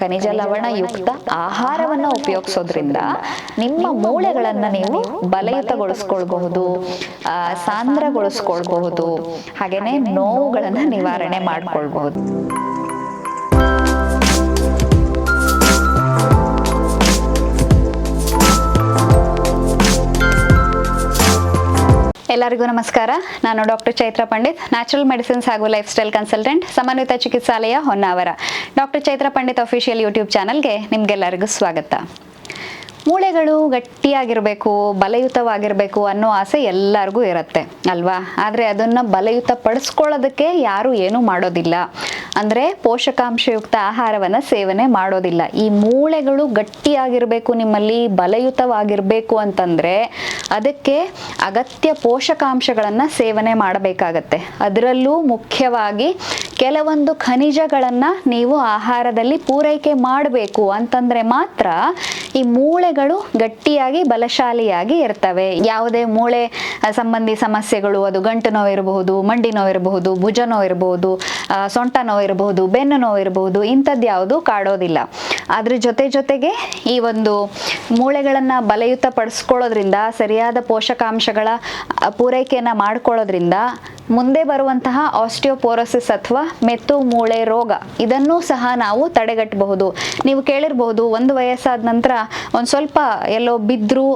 ಖನಿಜ ಲವಣ ಯುಕ್ತ ಆಹಾರವನ್ನ ಉಪಯೋಗಿಸೋದ್ರಿಂದ ನಿಮ್ಮ ಮೂಳೆಗಳನ್ನ ನೀವು ಬಲಯುತಗೊಳಿಸ್ಕೊಳ್ಬಹುದು ಆ, ಸಾಂದ್ರಗೊಳಿಸ್ಕೊಳ್ಬಹುದು ಹಾಗೇನೆ ನೋವುಗಳನ್ನ ನಿವಾರಣೆ ಮಾಡ್ಕೊಳ್ಬಹುದು. ಎಲ್ಲರಿಗೂ ನಮಸ್ಕಾರ. ನಾನು doctor Chaitra Pandit, natural medicines ಹಾಗೂ lifestyle consultant, Samanvita Chikitsalaya Honnavar. Doctor Chaitra Pandit official YouTube ಚಾನಲ್ಗೆ ನಿಮಗೆಲ್ಲರಿಗೂ ಸ್ವಾಗತ. ಮೂಳೆಗಳು ಗಟ್ಟಿಯಾಗಿರಬೇಕು, ಬಲಯುತವಾಗಿರಬೇಕು ಅನ್ನೋ ಆಸೆ ಎಲ್ಲರಿಗೂ ಇರುತ್ತೆ, ಅಲ್ವಾ? ಆದರೆ ಅದನ್ನು ಬಲಯುತ ಪಡಿಸ್ಕೊಳ್ಳೋದಕ್ಕೆ ಯಾರು ಏನೂ ಮಾಡೋದಿಲ್ಲ. ಅಂದರೆ ಪೋಷಕಾಂಶಯುಕ್ತ ಆಹಾರವನ್ನು ಸೇವನೆ ಮಾಡೋದಿಲ್ಲ. ಈ ಮೂಳೆಗಳು ಗಟ್ಟಿಯಾಗಿರಬೇಕು ನಿಮ್ಮಲ್ಲಿ, ಬಲಯುತವಾಗಿರಬೇಕು ಅಂತಂದರೆ ಅದಕ್ಕೆ ಅಗತ್ಯ ಪೋಷಕಾಂಶಗಳನ್ನು ಸೇವನೆ ಮಾಡಬೇಕಾಗತ್ತೆ. ಅದರಲ್ಲೂ ಮುಖ್ಯವಾಗಿ ಕೆಲವೊಂದು ಖನಿಜಗಳನ್ನು ನೀವು ಆಹಾರದಲ್ಲಿ ಪೂರೈಕೆ ಮಾಡಬೇಕು ಅಂತಂದರೆ ಮಾತ್ರ ಈ ಮೂಳೆಗಳು ಗಟ್ಟಿಯಾಗಿ ಬಲಶಾಲಿಯಾಗಿ ಇರ್ತವೆ. ಯಾವುದೇ ಮೂಳೆ ಸಂಬಂಧಿ ಸಮಸ್ಯೆಗಳು, ಅದು ಗಂಟು ನೋವು ಇರಬಹುದು ಮಂಡಿ ನೋವು ಇರಬಹುದು ಭುಜ ನೋವು ಇರಬಹುದು ಸೊಂಟ ನೋವು ಇರಬಹುದು ಬೆನ್ನು ನೋವು ಇರಬಹುದು ಇಂಥದ್ದು ಯಾವುದು ಕಾಡೋದಿಲ್ಲ. ಅದ್ರ ಜೊತೆ ಜೊತೆಗೆ ಈ ಒಂದು ಮೂಳೆಗಳನ್ನು ಬಲಯುತ ಪಡಿಸ್ಕೊಳ್ಳೋದ್ರಿಂದ ಸರಿಯಾದ ಪೋಷಕಾಂಶಗಳ ಪೂರೈಕೆಯನ್ನು ಮಾಡ್ಕೊಳ್ಳೋದ್ರಿಂದ ಮುಂದೆ ಬರುವಂತಹ ಆಸ್ಟಿಯೋಪೋರೋಸಿಸ್ ಅಥವಾ ಮೆತ್ತು ಮೂಳೆ ರೋಗ, ಇದನ್ನು ಸಹ ನಾವು ತಡೆಗಟ್ಟಬಹುದು. ನೀವು ಕೇಳಿರಬಹುದು, ಒಂದು ವಯಸ್ಸಾದ ನಂತರ ಒಂದು ಸ್ವಲ್ಪ ಎಲ್ಲೋ ಬಿದ್ದರೂ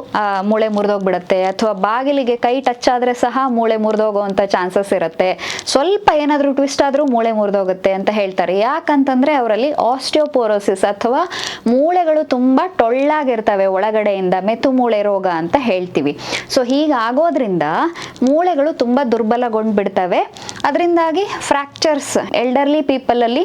ಮೂಳೆ ಮುರಿದೋಗ್ಬಿಡುತ್ತೆ, ಅಥವಾ ಬಾಗಿಲಿಗೆ ಕೈ ಟಚ್ ಆದರೆ ಸಹ ಮೂಳೆ ಮುರಿದೋಗುವಂಥ ಚಾನ್ಸಸ್ ಇರುತ್ತೆ. ಸ್ವಲ್ಪ ಏನಾದರೂ ಟ್ವಿಸ್ಟ್ ಆದರೂ ಮೂಳೆ ಮುರಿದೋಗುತ್ತೆ ಅಂತ ಹೇಳ್ತಾರೆ. ಯಾಕಂತಂದ್ರೆ ಅವರಲ್ಲಿ ಆಸ್ಟಿಯೋಪೋರೋಸಿಸ್ ಅಥವಾ ಮೂಳೆಗಳು ತುಂಬ ಟೊಳ್ಳಾಗಿರ್ತವೆ ಒಳಗಡೆಯಿಂದ ಮೆತು ಮೂಳೆ ರೋಗ ಅಂತ ಹೇಳ್ತೀವಿ. ಸೊ ಹೀಗಾಗೋದ್ರಿಂದ ಮೂಳೆಗಳು ತುಂಬ ದುರ್ಬಲಗೊಂಡ್ಬಿಡ್ತವೆ ಅದರಿಂದಾಗಿ ಫ್ರ್ಯಾಕ್ಚರ್ಸ್ ಎಲ್ಡರ್ಲಿ ಪೀಪಲಲ್ಲಿ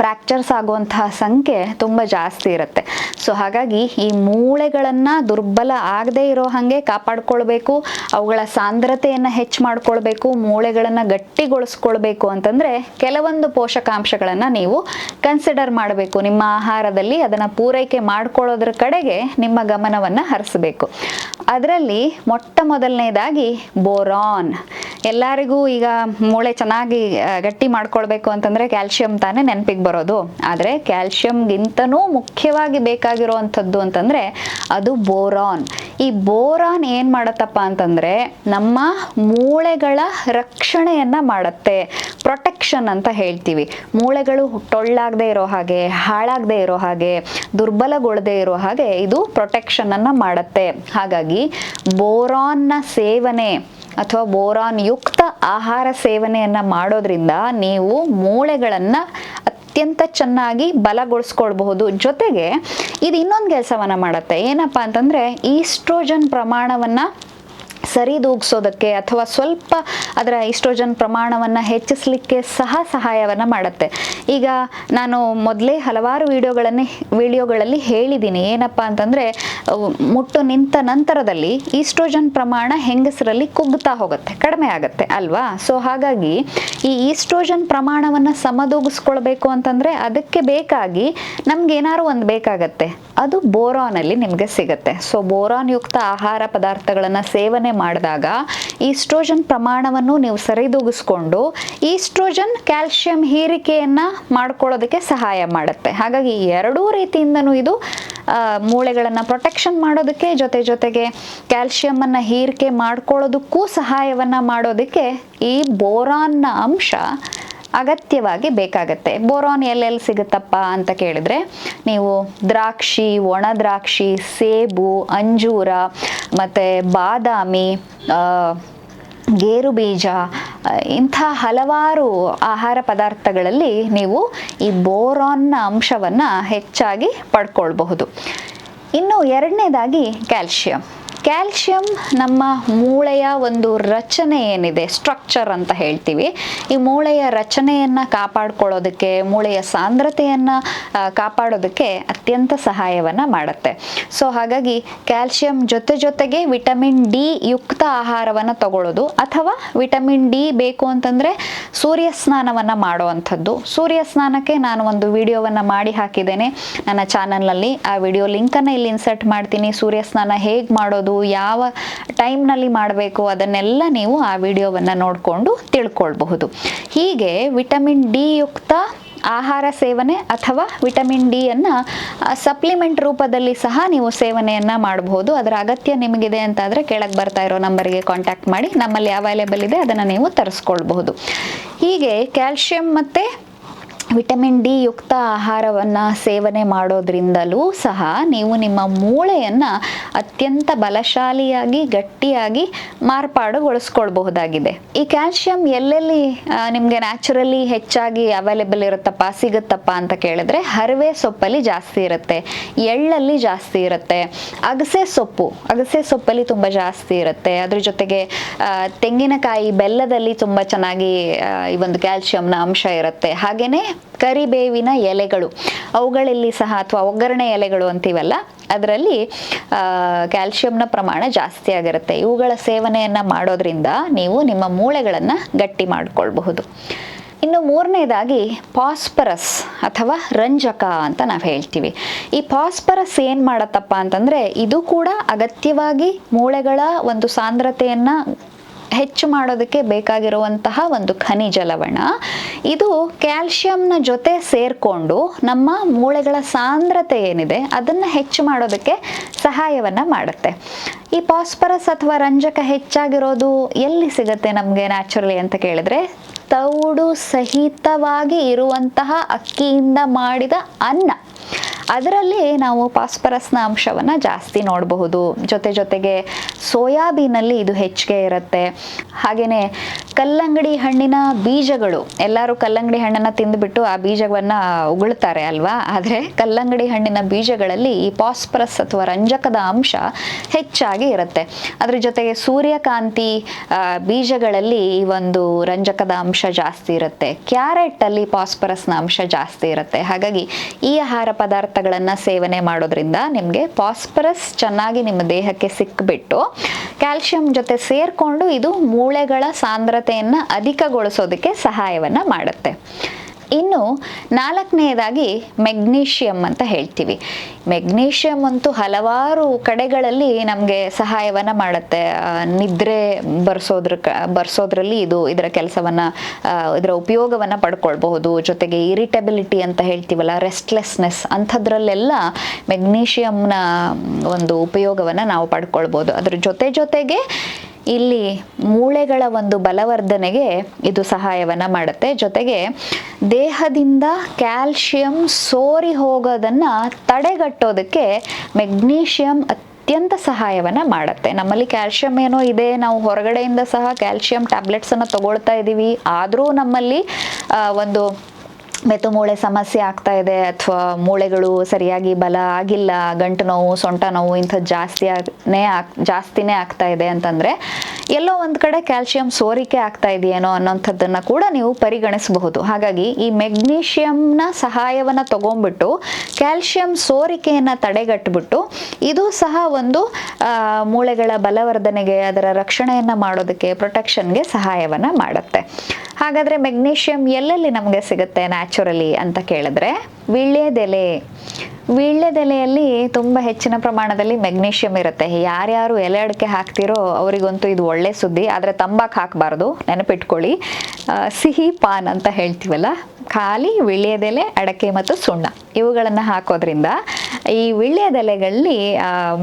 ಫ್ರ್ಯಾಕ್ಚರ್ಸ್ ಆಗುವಂತಹ ಸಂಖ್ಯೆ ತುಂಬ ಜಾಸ್ತಿ ಇರುತ್ತೆ. ಸೊ ಹಾಗಾಗಿ ಈ ಮೂಳೆಗಳನ್ನು ದುರ್ಬಲ ಆಗದೇ ಇರೋ ಹಾಗೆ ಕಾಪಾಡ್ಕೊಳ್ಬೇಕು, ಅವುಗಳ ಸಾಂದ್ರತೆಯನ್ನು ಹೆಚ್ಚು ಮಾಡ್ಕೊಳ್ಬೇಕು, ಮೂಳೆಗಳನ್ನು ಗಟ್ಟಿಗೊಳಿಸ್ಕೊಳ್ಬೇಕು ಅಂತಂದರೆ ಕೆಲವೊಂದು ಪೋಷಕಾಂಶಗಳನ್ನು ನೀವು ಕನ್ಸಿಡರ್ ಮಾಡಬೇಕು. ನಿಮ್ಮ ಆಹಾರದಲ್ಲಿ ಅದನ್ನು ಪೂರೈಕೆ ಮಾಡ್ಕೊಳ್ಳೋದ್ರ ಕಡೆಗೆ ನಿಮ್ಮ ಗಮನವನ್ನು ಹರಿಸಬೇಕು. ಅದರಲ್ಲಿ ಮೊಟ್ಟ ಮೊದಲನೇದಾಗಿ ಬೋರಾನ್. ಎಲ್ಲರಿಗೂ ಈಗ ಮೂಳೆ ಚೆನ್ನಾಗಿ ಗಟ್ಟಿ ಮಾಡ್ಕೊಳ್ಬೇಕು ಅಂತಂದ್ರೆ ಕ್ಯಾಲ್ಶಿಯಂ ತಾನೇ ನೆನಪಿಗೆ ಬರೋದು. ಆದರೆ ಕ್ಯಾಲ್ಶಿಯಂಗಿಂತನೂ ಮುಖ್ಯವಾಗಿ ಬೇಕಾಗಿರುವಂಥದ್ದು ಅಂತಂದರೆ ಅದು ಬೋರಾನ್. ಈ ಬೋರಾನ್ ಏನು ಮಾಡತ್ತಪ್ಪ ಅಂತಂದರೆ ನಮ್ಮ ಮೂಳೆಗಳ ರಕ್ಷಣೆಯನ್ನು ಮಾಡುತ್ತೆ. ಪ್ರೊಟೆಕ್ಷನ್ ಅಂತ ಹೇಳ್ತೀವಿ. ಮೂಳೆಗಳು ಟೊಳ್ಳಾಗದೆ ಇರೋ ಹಾಗೆ, ಹಾಳಾಗದೆ ಇರೋ ಹಾಗೆ ದುರ್ಬಲಗೊಳ್ಳದೆ ಇರೋ ಹಾಗೆ ಇದು ಪ್ರೊಟೆಕ್ಷನ್ ಅನ್ನ ಮಾಡುತ್ತೆ. ಹಾಗಾಗಿ ಬೋರಾನ್ನ ಸೇವನೆ ಅಥವಾ ಬೋರಾನ್ ಯುಕ್ತ ಆಹಾರ ಸೇವನೆಯನ್ನ ಮಾಡೋದ್ರಿಂದ ನೀವು ಮೂಳೆಗಳನ್ನು ಅತ್ಯಂತ ಚೆನ್ನಾಗಿ ಬಲಗೊಳಿಸ್ಕೊಳ್ಬಹುದು. ಜೊತೆಗೆ ಇದು ಇನ್ನೊಂದು ಕೆಲಸವನ್ನ ಮಾಡುತ್ತೆ. ಏನಪ್ಪ ಅಂತಂದ್ರೆ ಈಸ್ಟ್ರೋಜನ್ ಪ್ರಮಾಣವನ್ನ ಸರಿದೂಗಿಸೋದಕ್ಕೆ ಅಥವಾ ಸ್ವಲ್ಪ ಅದರ ಈಸ್ಟ್ರೋಜನ್ ಪ್ರಮಾಣವನ್ನು ಹೆಚ್ಚಿಸಲಿಕ್ಕೆ ಸಹ ಸಹಾಯವನ್ನು ಮಾಡುತ್ತೆ. ಈಗ ನಾನು ಮೊದಲೇ ಹಲವಾರು ವಿಡಿಯೋಗಳನ್ನೇ, ವಿಡಿಯೋಗಳಲ್ಲಿ ಹೇಳಿದ್ದೀನಿ. ಏನಪ್ಪ ಅಂತಂದರೆ ಮುಟ್ಟು ನಿಂತ ನಂತರದಲ್ಲಿ ಈಸ್ಟ್ರೋಜನ್ ಪ್ರಮಾಣ ಹೆಂಗಸರಲ್ಲಿ ಕುಗ್ಗುತ್ತಾ ಹೋಗುತ್ತೆ, ಕಡಿಮೆ ಆಗುತ್ತೆ ಅಲ್ವಾ? ಸೊ ಹಾಗಾಗಿ ಈ ಈಸ್ಟ್ರೋಜನ್ ಪ್ರಮಾಣವನ್ನು ಸಮದೂಗಿಸ್ಕೊಳ್ಬೇಕು ಅಂತಂದರೆ ಅದಕ್ಕೆ ಬೇಕಾಗಿ ನಮ್ಗೆ ಏನಾದ್ರು ಒಂದು ಬೇಕಾಗತ್ತೆ. ಅದು ಬೋರಾನಲ್ಲಿ ನಿಮಗೆ ಸಿಗುತ್ತೆ. ಸೊ ಬೋರಾನ್ ಯುಕ್ತ ಆಹಾರ ಪದಾರ್ಥಗಳನ್ನು ಸೇವನೆ ಮಾಡಿದಾಗ ಈಸ್ಟ್ರೋಜನ್ ಪ್ರಮಾಣವನ್ನು ನೀವು ಸರಿದೂಗಿಸ್ಕೊಂಡು ಈಸ್ಟ್ರೋಜನ್ ಕ್ಯಾಲ್ಶಿಯಂ ಹೀರಿಕೆಯನ್ನು ಮಾಡ್ಕೊಳ್ಳೋದಕ್ಕೆ ಸಹಾಯ ಮಾಡುತ್ತೆ. ಹಾಗಾಗಿ ಎರಡೂ ರೀತಿಯಿಂದನೂ ಇದು ಮೂಳೆಗಳನ್ನು ಪ್ರೊಟೆಕ್ಷನ್ ಮಾಡೋದಕ್ಕೆ ಜೊತೆ ಜೊತೆಗೆ ಕ್ಯಾಲ್ಶಿಯಮನ್ನು ಹೀರಿಕೆ ಮಾಡ್ಕೊಳ್ಳೋದಕ್ಕೂ ಸಹಾಯವನ್ನು ಮಾಡೋದಕ್ಕೆ ಈ ಬೋರಾನ್ನ ಅಂಶ ಅಗತ್ಯವಾಗಿ ಬೇಕಾಗತ್ತೆ. ಬೋರಾನ್ ಎಲ್ಲೆಲ್ಲಿ ಸಿಗುತ್ತಪ್ಪ ಅಂತ ಕೇಳಿದ್ರೆ, ನೀವು ದ್ರಾಕ್ಷಿ, ಒಣ ದ್ರಾಕ್ಷಿ, ಸೇಬು, ಅಂಜೂರ, ಮತ್ತು ಬಾದಾಮಿ ಗೇರು ಬೀಜ ಇಂಥ ಹಲವಾರು ಆಹಾರ ಪದಾರ್ಥಗಳಲ್ಲಿ ನೀವು ಈ ಬೋರಾನ್ನ ಅಂಶವನ್ನು ಹೆಚ್ಚಾಗಿ ಪಡ್ಕೊಳ್ಬಹುದು. ಇನ್ನು ಎರಡನೇದಾಗಿ ಕ್ಯಾಲ್ಶಿಯಂ. ಕ್ಯಾಲ್ಶಿಯಂ ನಮ್ಮ ಮೂಳೆಯ ಒಂದು ರಚನೆ ಏನಿದೆ ಸ್ಟ್ರಕ್ಚರ್ ಅಂತ ಹೇಳ್ತೀವಿ. ಈ ಮೂಳೆಯ ರಚನೆಯನ್ನು ಕಾಪಾಡ್ಕೊಳ್ಳೋದಕ್ಕೆ, ಮೂಳೆಯ ಸಾಂದ್ರತೆಯನ್ನು ಕಾಪಾಡೋದಕ್ಕೆ ಅತ್ಯಂತ ಸಹಾಯವನ್ನು ಮಾಡುತ್ತೆ. ಸೊ ಹಾಗಾಗಿ ಕ್ಯಾಲ್ಶಿಯಂ ಜೊತೆ ಜೊತೆಗೆ ವಿಟಮಿನ್ ಡಿ ಯುಕ್ತ ಆಹಾರವನ್ನು ತಗೊಳ್ಳೋದು ಅಥವಾ ವಿಟಮಿನ್ ಡಿ ಬೇಕು ಅಂತಂದರೆ ಸೂರ್ಯ ಸ್ನಾನವನ್ನು ಮಾಡುವಂಥದ್ದು. ಸೂರ್ಯ ಸ್ನಾನಕ್ಕೆ ನಾನು ಒಂದು ವಿಡಿಯೋವನ್ನು ಮಾಡಿ ಹಾಕಿದ್ದೇನೆ. ನನ್ನ ಚಾನಲ್ನಲ್ಲಿ ಆ ವಿಡಿಯೋ ಲಿಂಕನ್ನು ಇಲ್ಲಿ ಇನ್ಸರ್ಟ್ ಮಾಡ್ತೀನಿ. ಸೂರ್ಯ ಸ್ನಾನ ಹೇಗೆ ಮಾಡೋದು ಯಾವ ಟೈಮ್ನಲ್ಲಿ ಮಾಡಬೇಕು ಅದನ್ನೆಲ್ಲ ನೀವು ಆ ವಿಡಿಯೋವನ್ನು ನೋಡಿಕೊಂಡು ತಿಳ್ಕೊಳ್ಬಹುದು. ಹೀಗೆ ವಿಟಮಿನ್ ಡಿ ಯುಕ್ತ ಆಹಾರ ಸೇವನೆ ಅಥವಾ ವಿಟಮಿನ್ ಡಿ ಅನ್ನು ಸಪ್ಲಿಮೆಂಟ್ ರೂಪದಲ್ಲಿ ಸಹ ನೀವು ಸೇವನೆಯನ್ನು ಮಾಡಬಹುದು. ಅದರ ಅಗತ್ಯ ನಿಮಗಿದೆ ಅಂತಾದರೆ ಕೆಳಗೆ ಬರ್ತಾ ಇರೋ ನಂಬರಿಗೆ ಕಾಂಟ್ಯಾಕ್ಟ್ ಮಾಡಿ. ನಮ್ಮಲ್ಲಿ ಅವೈಲೇಬಲ್ ಇದೆ, ಅದನ್ನು ನೀವು ತರಿಸ್ಕೊಳ್ಬಹುದು. ಹೀಗೆ ಕ್ಯಾಲ್ಶಿಯಂ ಮತ್ತೆ ವಿಟಮಿನ್ ಡಿ ಯುಕ್ತ ಆಹಾರವನ್ನು ಸೇವನೆ ಮಾಡೋದ್ರಿಂದಲೂ ಸಹ ನೀವು ನಿಮ್ಮ ಮೂಳೆಯನ್ನು ಅತ್ಯಂತ ಬಲಶಾಲಿಯಾಗಿ, ಗಟ್ಟಿಯಾಗಿ ಮಾರ್ಪಾಡುಗೊಳಿಸ್ಕೊಳ್ಬಹುದಾಗಿದೆ. ಈ ಕ್ಯಾಲ್ಶಿಯಂ ಎಲ್ಲೆಲ್ಲಿ ನಿಮಗೆ ನ್ಯಾಚುರಲಿ ಹೆಚ್ಚಾಗಿ ಅವೈಲೇಬಲ್ ಇರುತ್ತಪ್ಪ, ಸಿಗುತ್ತಪ್ಪ ಅಂತ ಕೇಳಿದ್ರೆ ಹರವೆ ಸೊಪ್ಪಲ್ಲಿ ಜಾಸ್ತಿ ಇರುತ್ತೆ, ಎಳ್ಳಲ್ಲಿ ಜಾಸ್ತಿ ಇರುತ್ತೆ, ಅಗಸೆ ಸೊಪ್ಪು, ಅಗಸೆ ಸೊಪ್ಪಲ್ಲಿ ತುಂಬ ಜಾಸ್ತಿ ಇರುತ್ತೆ. ಅದ್ರ ಜೊತೆಗೆ ತೆಂಗಿನಕಾಯಿ ಬೆಲ್ಲದಲ್ಲಿ ತುಂಬ ಚೆನ್ನಾಗಿ ಈ ಒಂದು ಕ್ಯಾಲ್ಶಿಯಂನ ಅಂಶ ಇರುತ್ತೆ. ಹಾಗೆಯೇ ಕರಿಬೇವಿನ ಎಲೆಗಳು. ಅವುಗಳಲ್ಲಿ ಸಹ ಅಥವಾ ಒಗ್ಗರಣೆ ಎಲೆಗಳು ಅಂತೀವಲ್ಲ, ಅದರಲ್ಲಿ ಕ್ಯಾಲ್ಶಿಯಂನ ಪ್ರಮಾಣ ಜಾಸ್ತಿ ಆಗಿರುತ್ತೆ. ಇವುಗಳ ಸೇವನೆಯನ್ನು ಮಾಡೋದ್ರಿಂದ ನೀವು ನಿಮ್ಮ ಮೂಳೆಗಳನ್ನು ಗಟ್ಟಿ ಮಾಡಿಕೊಳ್ಬಹುದು. ಇನ್ನು ಮೂರನೇದಾಗಿ ಪಾಸ್ಪರಸ್ ಅಥವಾ ರಂಜಕ ಅಂತ ನಾವು ಹೇಳ್ತೀವಿ. ಈ ಪಾಸ್ಪರಸ್ ಏನು ಮಾಡತ್ತಪ್ಪ ಅಂತಂದರೆ, ಇದು ಕೂಡ ಅಗತ್ಯವಾಗಿ ಮೂಳೆಗಳ ಒಂದು ಸಾಂದ್ರತೆಯನ್ನು ಹೆಚ್ಚು ಮಾಡೋದಕ್ಕೆ ಬೇಕಾಗಿರುವಂತಹ ಒಂದು ಖನಿಜ ಲವಣ. ಇದು ಕ್ಯಾಲ್ಶಿಯಂನ ಜೊತೆ ಸೇರಿಕೊಂಡು ನಮ್ಮ ಮೂಳೆಗಳ ಸಾಂದ್ರತೆ ಏನಿದೆ, ಅದನ್ನು ಹೆಚ್ಚು ಮಾಡೋದಕ್ಕೆ ಸಹಾಯವನ್ನು ಮಾಡುತ್ತೆ. ಈ ಪಾಸ್ಪರಸ್ ಅಥವಾ ರಂಜಕ ಹೆಚ್ಚಾಗಿರೋದು ಎಲ್ಲಿ ಸಿಗುತ್ತೆ ನಮಗೆ ನ್ಯಾಚುರಲಿ ಅಂತ ಕೇಳಿದ್ರೆ, ತೌಡು ಸಹಿತವಾಗಿ ಇರುವಂತಹ ಅಕ್ಕಿಯಿಂದ ಮಾಡಿದ ಅನ್ನ. ಅದರಲ್ಲಿ ನಾವು ಪಾಸ್ಪರಸ್ನ ಅಂಶವನ್ನು ಜಾಸ್ತಿ ನೋಡಬಹುದು. ಜೊತೆ ಜೊತೆಗೆ ಸೋಯಾಬೀನಲ್ಲಿ ಇದು ಹೆಚ್ಚಿಗೆ ಇರುತ್ತೆ. ಹಾಗೆಯೇ ಕಲ್ಲಂಗಡಿ ಹಣ್ಣಿನ ಬೀಜಗಳು. ಎಲ್ಲರೂ ಕಲ್ಲಂಗಡಿ ಹಣ್ಣನ್ನು ತಿಂದುಬಿಟ್ಟು ಆ ಬೀಜವನ್ನು ಉಗುಳ್ತಾರೆ ಅಲ್ವಾ? ಆದರೆ ಕಲ್ಲಂಗಡಿ ಹಣ್ಣಿನ ಬೀಜಗಳಲ್ಲಿ ಈ ಪಾಸ್ಪರಸ್ ಅಥವಾ ರಂಜಕದ ಅಂಶ ಹೆಚ್ಚಾಗಿ ಇರುತ್ತೆ. ಅದ್ರ ಜೊತೆಗೆ ಸೂರ್ಯಕಾಂತಿ ಬೀಜಗಳಲ್ಲಿ ಈ ಒಂದು ರಂಜಕದ ಅಂಶ ಜಾಸ್ತಿ ಇರುತ್ತೆ. ಕ್ಯಾರೆಟಲ್ಲಿ ಪಾಸ್ಪರಸ್ನ ಅಂಶ ಜಾಸ್ತಿ ಇರುತ್ತೆ. ಹಾಗಾಗಿ ಈ ಆಹಾರ ಪದಾರ್ಥಗಳನ್ನು ಸೇವನೆ ಮಾಡೋದ್ರಿಂದ ನಿಮಗೆ ಪಾಸ್ಪರಸ್ ಚೆನ್ನಾಗಿ ನಿಮ್ಮ ದೇಹಕ್ಕೆ ಸಿಕ್ಬಿಟ್ಟು ಕ್ಯಾಲ್ಸಿಯಂ ಜೊತೆ ಸೇರಿಕೊಂಡು ಇದು ಮೂಳೆಗಳ ಸಾಂದ್ರತೆಯನ್ನು ಅಧಿಕಗೊಳಿಸೋದಕ್ಕೆ ಸಹಾಯವನ್ನು ಮಾಡುತ್ತೆ. ಇನ್ನು ನಾಲ್ಕನೆಯದಾಗಿ ಮೆಗ್ನೀಷಿಯಂ ಅಂತ ಹೇಳ್ತೀವಿ. ಮೆಗ್ನೀಷಿಯಂ ಅಂತೂ ಹಲವಾರು ಕಡೆಗಳಲ್ಲಿ ನಮಗೆ ಸಹಾಯವನ್ನು ಮಾಡುತ್ತೆ. ನಿದ್ರೆ ಬರ್ಸೋದ್ರ ಬರ್ಸೋದ್ರಲ್ಲಿ ಇದು ಇದರ ಕೆಲಸವನ್ನು ಇದರ ಉಪಯೋಗವನ್ನು ಪಡ್ಕೊಳ್ಬಹುದು. ಜೊತೆಗೆ ಇರಿಟೆಬಿಲಿಟಿ ಅಂತ ಹೇಳ್ತೀವಲ್ಲ, ರೆಸ್ಟ್ಲೆಸ್ನೆಸ್ ಅಂಥದ್ರಲ್ಲೆಲ್ಲ ಮೆಗ್ನೀಷಿಯಂನ ಒಂದು ಉಪಯೋಗವನ್ನು ನಾವು ಪಡ್ಕೊಳ್ಬೋದು ಅದ್ರ ಜೊತೆ ಜೊತೆಗೆ ಇಲ್ಲಿ ಮೂಳೆಗಳ ಒಂದು ಬಲವರ್ಧನೆಗೆ ಇದು ಸಹಾಯವನ್ನು ಮಾಡುತ್ತೆ. ಜೊತೆಗೆ ದೇಹದಿಂದ ಕ್ಯಾಲ್ಶಿಯಂ ಸೋರಿ ಹೋಗೋದನ್ನು ತಡೆಗಟ್ಟೋದಕ್ಕೆ ಮೆಗ್ನೀಷಿಯಂ ಅತ್ಯಂತ ಸಹಾಯವನ್ನು ಮಾಡುತ್ತೆ. ನಮ್ಮಲ್ಲಿ ಕ್ಯಾಲ್ಶಿಯಂ ಏನೋ ಇದೆ, ನಾವು ಹೊರಗಡೆಯಿಂದ ಸಹ ಕ್ಯಾಲ್ಶಿಯಂ ಟ್ಯಾಬ್ಲೆಟ್ಸನ್ನು ತಗೊಳ್ತಾ ಇದ್ದೀವಿ ಆದರೂ ನಮ್ಮಲ್ಲಿ ಒಂದು ಮೆತು ಮೂಳೆ ಸಮಸ್ಯೆ ಆಗ್ತಾ ಇದೆ ಅಥವಾ ಮೂಳೆಗಳು ಸರಿಯಾಗಿ ಬಲ ಆಗಿಲ್ಲ, ಗಂಟು ನೋವು, ಸೊಂಟ ನೋವು ಇಂಥದ್ದು ಜಾಸ್ತಿ ಆಗನೇ ಆಗ್, ಜಾಸ್ತಿನೇ ಆಗ್ತಾ ಇದೆ ಅಂತಂದರೆ ಎಲ್ಲೋ ಒಂದು ಕಡೆ ಕ್ಯಾಲ್ಸಿಯಂ ಸೋರಿಕೆ ಆಗ್ತಾ ಇದೆಯೇನೋ ಅನ್ನೋಂಥದ್ದನ್ನು ಕೂಡ ನೀವು ಪರಿಗಣಿಸಬಹುದು. ಹಾಗಾಗಿ ಈ ಮೆಗ್ನೀಷಿಯಂನ ಸಹಾಯವನ್ನು ತಗೊಂಡ್ಬಿಟ್ಟು ಕ್ಯಾಲ್ಸಿಯಂ ಸೋರಿಕೆಯನ್ನು ತಡೆಗಟ್ಟಿಬಿಟ್ಟು ಇದು ಸಹ ಒಂದು ಮೂಳೆಗಳ ಬಲವರ್ಧನೆಗೆ, ಅದರ ರಕ್ಷಣೆಯನ್ನು ಮಾಡೋದಕ್ಕೆ, ಪ್ರೊಟೆಕ್ಷನ್ಗೆ ಸಹಾಯವನ್ನು ಮಾಡುತ್ತೆ. ಹಾಗಾದರೆ ಮೆಗ್ನೀಷಿಯಂ ಎಲ್ಲೆಲ್ಲಿ ನಮಗೆ ಸಿಗುತ್ತೆ ನ್ಯಾಚುರಲಿ ಅಂತ ಕೇಳಿದ್ರೆ ವೀಳ್ಯದೆಲೆ ವೀಳ್ಯದೆಲೆಯಲ್ಲಿ ತುಂಬ ಹೆಚ್ಚಿನ ಪ್ರಮಾಣದಲ್ಲಿ ಮೆಗ್ನೀಷಿಯಂ ಇರುತ್ತೆ. ಯಾರ್ಯಾರು ಎಲೆ ಅಡಿಕೆ ಹಾಕ್ತಿರೋ ಅವರಿಗಂತೂ ಇದು ಒಳ್ಳೆ ಸುದ್ದಿ. ಆದರೆ ತಂಬಾಕು ಹಾಕಬಾರ್ದು. ನೆನಪಿಟ್ಕೊಳ್ಳಿ. ಸಿಹಿ ಪಾನ್ ಅಂತ ಹೇಳ್ತೀವಲ್ಲ? ಖಾಲಿ ವಿಳ್ಯದೆಲೆ, ಅಡಕೆ ಮತ್ತು ಸುಣ್ಣ. ಇವುಗಳನ್ನು ಹಾಕೋದ್ರಿಂದ ಈ ವಿಳ್ಯದೆಲೆಗಳಲ್ಲಿ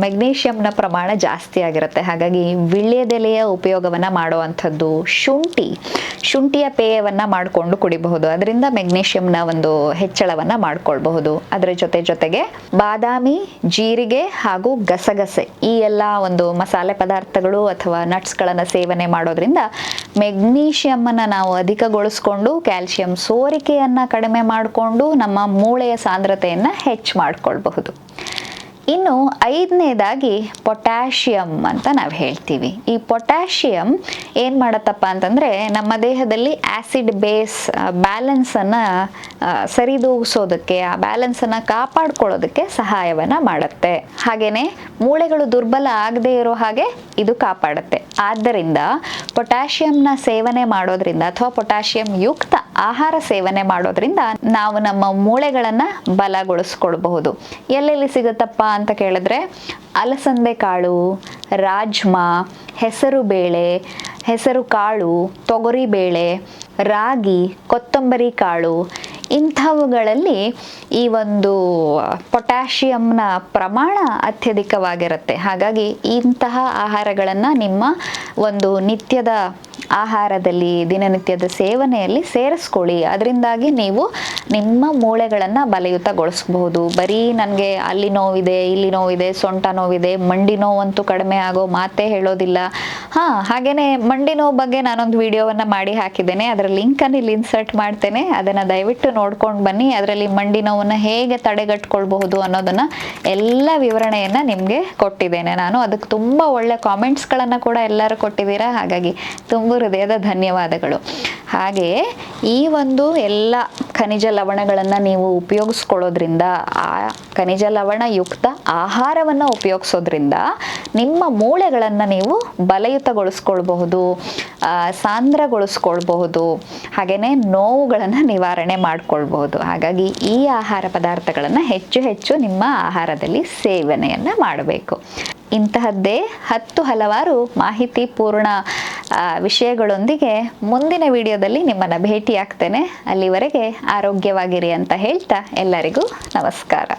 ಮೆಗ್ನೀಷಿಯಂನ ಪ್ರಮಾಣ ಜಾಸ್ತಿ ಆಗಿರುತ್ತೆ. ಹಾಗಾಗಿ ವಿಳ್ಯದೆಲೆಯ ಉಪಯೋಗವನ್ನು ಮಾಡುವಂಥದ್ದು ಶುಂಠಿ. ಶುಂಠಿಯ ಪೇಯವನ್ನು ಮಾಡಿಕೊಂಡು ಕುಡಿಬಹುದು. ಅದರಿಂದ ಮೆಗ್ನೀಷಿಯಂನ ಒಂದು ಹೆಚ್ಚಳವನ್ನು ಮಾಡಿಕೊಳ್ಬಹುದು. ಅದರ ಜೊತೆ ಜೊತೆಗೆ ಬಾದಾಮಿ, ಜೀರಿಗೆ ಹಾಗೂ ಗಸಗಸೆ. ಈ ಎಲ್ಲ ಒಂದು ಮಸಾಲೆ ಪದಾರ್ಥಗಳು ಅಥವಾ ನಟ್ಸ್ಗಳನ್ನು ಸೇವನೆ ಮಾಡೋದ್ರಿಂದ ಮೆಗ್ನೀಷಿಯಮ್ಮನ್ನು ನಾವು ಅಧಿಕಗೊಳಿಸ್ಕೊಂಡು ಕ್ಯಾಲ್ಸಿಯಂ ಸೋರಿಕೆಯನ್ನು ಕಡಿಮೆ ಮಾಡಿಕೊಂಡು ನಮ್ಮ ಮೂಳೆಯ ಸಾಂದ್ರತೆಯನ್ನು ಹೆಚ್ಚು ಮಾಡಿಕೊಳ್ಬಹುದು. ಇನ್ನು ಐದನೇದಾಗಿ ಪೊಟ್ಯಾಷಿಯಂ ಅಂತ ನಾವು ಹೇಳ್ತೀವಿ. ಈ ಪೊಟ್ಯಾಷಿಯಂ ಏನು ಮಾಡತ್ತಪ್ಪ ಅಂತಂದರೆ ನಮ್ಮ ದೇಹದಲ್ಲಿ ಆ್ಯಸಿಡ್ ಬೇಸ್ ಬ್ಯಾಲೆನ್ಸನ್ನು ಸರಿದೂಗಿಸೋದಕ್ಕೆ, ಆ ಬ್ಯಾಲೆನ್ಸನ್ನು ಕಾಪಾಡ್ಕೊಳ್ಳೋದಕ್ಕೆ ಸಹಾಯವನ್ನು ಮಾಡುತ್ತೆ. ಹಾಗೆಯೇ ಮೂಳೆಗಳು ದುರ್ಬಲ ಆಗದೇ ಇರೋ ಹಾಗೆ ಇದು ಕಾಪಾಡುತ್ತೆ. ಆದ್ದರಿಂದ ಪೊಟ್ಯಾಷಿಯಂನ ಸೇವನೆ ಮಾಡೋದ್ರಿಂದ ಅಥವಾ ಪೊಟ್ಯಾಷಿಯಂ ಯುಕ್ತ ಆಹಾರ ಸೇವನೆ ಮಾಡೋದ್ರಿಂದ ನಾವು ನಮ್ಮ ಮೂಳೆಗಳನ್ನು ಬಲಗೊಳಿಸ್ಕೊಳ್ಬಹುದು. ಎಲ್ಲೆಲ್ಲಿ ಸಿಗುತ್ತಪ್ಪ ಅಂತ ಕೇಳಿದ್ರೆ, ಅಲಸಂದೆ ಕಾಳು, ರಾಜ್ಮಾ, ಹೆಸರು ಬೇಳೆ, ಹೆಸರು ಕಾಳು, ತೊಗರಿ ಬೇಳೆ, ರಾಗಿ, ಕೊತ್ತಂಬರಿ ಕಾಳು, ಇಂಥವುಗಳಲ್ಲಿ ಈ ಒಂದು ಪೊಟ್ಯಾಷಿಯಂನ ಪ್ರಮಾಣ ಅತ್ಯಧಿಕವಾಗಿರುತ್ತೆ. ಹಾಗಾಗಿ ಇಂತಹ ಆಹಾರಗಳನ್ನು ನಿಮ್ಮ ಒಂದು ನಿತ್ಯದ ಆಹಾರದಲ್ಲಿ, ದಿನನಿತ್ಯದ ಸೇವನೆಯಲ್ಲಿ ಸೇರಿಸ್ಕೊಳ್ಳಿ. ಅದರಿಂದಾಗಿ ನೀವು ನಿಮ್ಮ ಮೂಳೆಗಳನ್ನು ಬಲಯುತಗೊಳಿಸಬಹುದು. ಬರೀ ನನಗೆ ಅಲ್ಲಿ ನೋವಿದೆ, ಇಲ್ಲಿ ನೋವಿದೆ, ಸೊಂಟ ನೋವಿದೆ, ಮಂಡಿ ನೋವಂತೂ ಕಡಿಮೆ ಆಗೋ ಮಾತೇ ಹೇಳೋದಿಲ್ಲ. ಹಾಂ ಹಾಗೆಯೇ ಮಂಡಿ ನೋವು ಬಗ್ಗೆ ನಾನೊಂದು ವಿಡಿಯೋವನ್ನು ಮಾಡಿ ಹಾಕಿದ್ದೇನೆ. ಅದರ ಲಿಂಕನ್ನು ಇಲ್ಲಿ ಇನ್ಸರ್ಟ್ ಮಾಡ್ತೇನೆ. ಅದನ್ನು ದಯವಿಟ್ಟು ನೋಡ್ಕೊಂಡು ಬನ್ನಿ. ಅದರಲ್ಲಿ ಮಂಡಿ ನೋವನ್ನು ಹೇಗೆ ತಡೆಗಟ್ಕೊಳ್ಬಹುದು ಅನ್ನೋದನ್ನು ಎಲ್ಲ ವಿವರಣೆಯನ್ನು ನಿಮಗೆ ಕೊಟ್ಟಿದ್ದೇನೆ. ನಾನು ಅದಕ್ಕೆ ತುಂಬ ಒಳ್ಳೆ ಕಾಮೆಂಟ್ಸ್ಗಳನ್ನು ಕೂಡ ಎಲ್ಲರೂ ಕೊಟ್ಟಿದ್ದೀರಾ? ಹಾಗಾಗಿ ತುಂಬ ಹೃದಯದ ಧನ್ಯವಾದಗಳು. ಹಾಗೆಯೇ ಈ ಒಂದು ಎಲ್ಲ ಖನಿಜ ಲವಣಗಳನ್ನು ನೀವು ಉಪಯೋಗಿಸ್ಕೊಳ್ಳೋದ್ರಿಂದ, ಆ ಖನಿಜ ಲವಣಯುಕ್ತ ಆಹಾರವನ್ನು ಉಪಯೋಗಿಸೋದ್ರಿಂದ ನಿಮ್ಮ ಮೂಳೆಗಳನ್ನು ನೀವು ಬಲಯುತಗೊಳಿಸ್ಕೊಳ್ಬಹುದು ಸಾಂದ್ರಗೊಳಿಸ್ಕೊಳ್ಬಹುದು ಹಾಗೆಯೇ ನೋವುಗಳನ್ನು ನಿವಾರಣೆ ಮಾಡಿಕೊಳ್ಬಹುದು. ಹಾಗಾಗಿ ಈ ಆಹಾರ ಪದಾರ್ಥಗಳನ್ನು ಹೆಚ್ಚು ಹೆಚ್ಚು ನಿಮ್ಮ ಆಹಾರದಲ್ಲಿ ಸೇವನೆಯನ್ನು ಮಾಡಬೇಕು. ಇಂತಹದ್ದೇ ಹತ್ತು ಹಲವಾರು ಮಾಹಿತಿ ಪೂರ್ಣ ವಿಷಯಗಳೊಂದಿಗೆ ಮುಂದಿನ ವಿಡಿಯೋದಲ್ಲಿ ನಿಮ್ಮನ್ನು ಭೇಟಿಯಾಗ್ತೇನೆ. ಅಲ್ಲಿವರೆಗೆ ಆರೋಗ್ಯವಾಗಿರಿ ಅಂತ ಹೇಳ್ತಾ ಎಲ್ಲರಿಗೂ ನಮಸ್ಕಾರ.